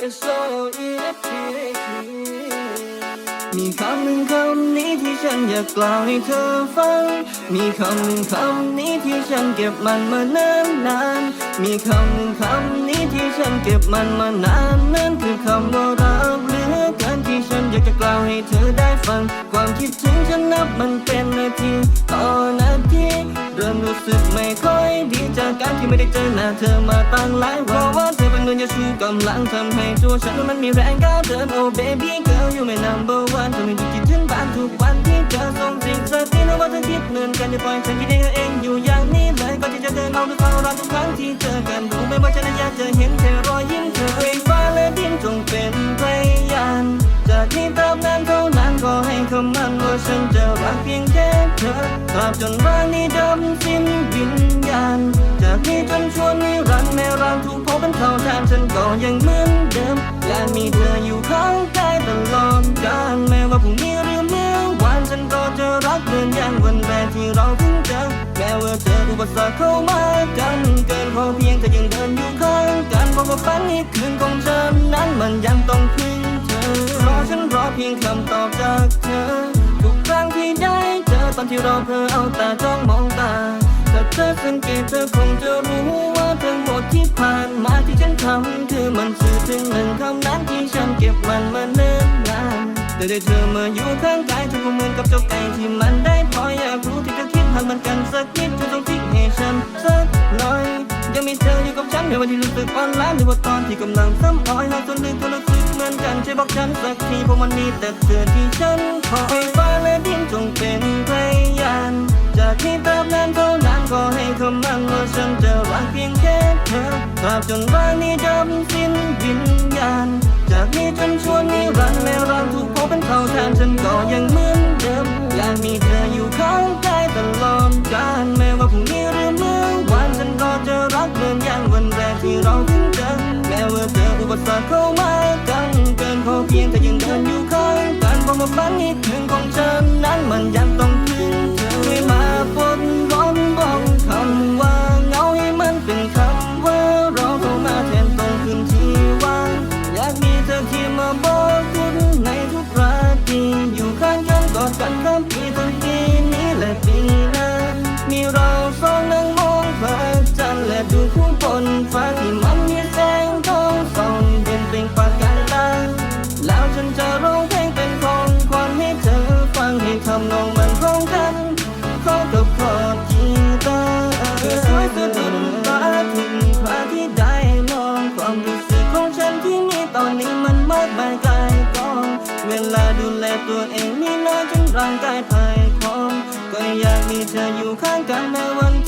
S O E F T H E มีคำหนึ่งคำนี้ที่ฉันอยากกล่าวให้เธอฟัง มีคำหนึ่งคำนี้ที่ฉันเก็บมันมานานนานมีคำหนึ่งคำนี้ที่ฉันเก็บมันมานานนั่นคือคำว่ารักเหลือเกินที่ฉันอยากจะกล่าวให้เธอได้ฟัง ความคิดถึงฉันนับมันเป็นนาทีต่อนาทีเริ่มรู้สึกไม่ค่ จากการที่ไม่ได้เจอหน้าเธอมาตั้งหลายวันเพราะว่าเธอเป็นเงินยาชูกำลังทำให้ตัวฉันมันมีแรงก้าวเดิน Oh baby girl you my number one ทำให้ดูคิดถึงบ้านทุกวันที่เธอส่งสิ่งสักทีนะว่าเธอคิดเหมือนกันจะปล่อยฉันคิดเองเองอยู่อย่างนี้เลยก่อนที่จะเดินเอาด้วยความรักทุกครั้งที่เจอกันรู้ไหมว่าฉันอยากจะเห็นเธอ มั่นว่าฉันจะรักเพียงแค่เธอตราบจนร่างนี้ดำสิ้นวิญญาณจากนี้จนชวนนิรันดร์แม้ร่างถูกเผาเป็นเท่าทานฉันก็ยังเหมือนเดิมอยากมีเธออยู่ข้างกายตลอดกาลแม้ว่าพรุ่งนี้หรือเมื่อวานฉันก็จะรักเหมือนอย่างวันแรกที่เราเพิ่งเจอแม้ว่าเจออุปสรรคเข้ามากันเกินพอเพียงแต่ยังเดินอยู่ข้างกันบอกว่าฝันนี้คืนของฉันนั้นมันยังต้องพึ่ง เจอตอนที่เราเพอเอาตาจ้องมองตาถ้าเธอสังเกตเธอคงจะรู้ว่าทั้งหมดที่ผ่านมาที่ฉันทำคือมันสื่อถึงหนึ่งคำนั้นที่ฉันเก็บมันมาเนิ่นนานแต่ได้เธอมาอยู่ข้างกายฉันก็เหมือนกับเจ้าไก่ที่มันได้พออยากรู้ที่เธอคิดหันมันกันสักนิดเธอต้องทิ้งให้ฉันสักหน่อยยังมีเธออยู่กับฉันในวันที่รู้สึกอ่อนล้าหรือว่าตอนที่กำลังซ้ำอ้อยหากจนดึกก็รู้สึกเหมือนกันช่วยบอกฉันสักทีเพราะมันมีแต่เธอที่ฉันคอยฟ้าและดินจงเป็น บจนร่างนี้ดำสิ้นวิญญาณ จากนี้จนชวนนิรันดร์แม้ร่างถูกเผาเป็นเท่าทานฉันก็ยังเหมือนเดิม อยากมีเธออยู่ข้างกายตลอดกาลแม้ว่าพรุ่งนี้หรือเมื่อวานฉันก็จะรักเหมือนอย่างวันแรกที่เราเพิ่งเจอแม้ว่าเจออุปสรรคเข้ามากันเกินพอเพียงแต่ยังเดินอยู่ข้างกันบอกว่าฝันนี้คืนของ เธอเคียงมาบอกคุณในทุกราตรีอยู่ข้างกันกอดกันข้ามปีทั้งปีนี้และปีหน้ามีเราสองนั่งมองพระจันทร์และดูคู่บนฟ้าที่มันมีแสงทองส่องเด่นเปล่งประกายตาแล้วฉันจะร้องเพลงเป็นของขวัญให้เธอฟังให้ทำนองมันร้องกันขอกับคอร์ดกีตาร์เธอสวยสะดุ ร่างกายพายพร้อม ก็อยากมีเธออยู่ข้างกันในวันท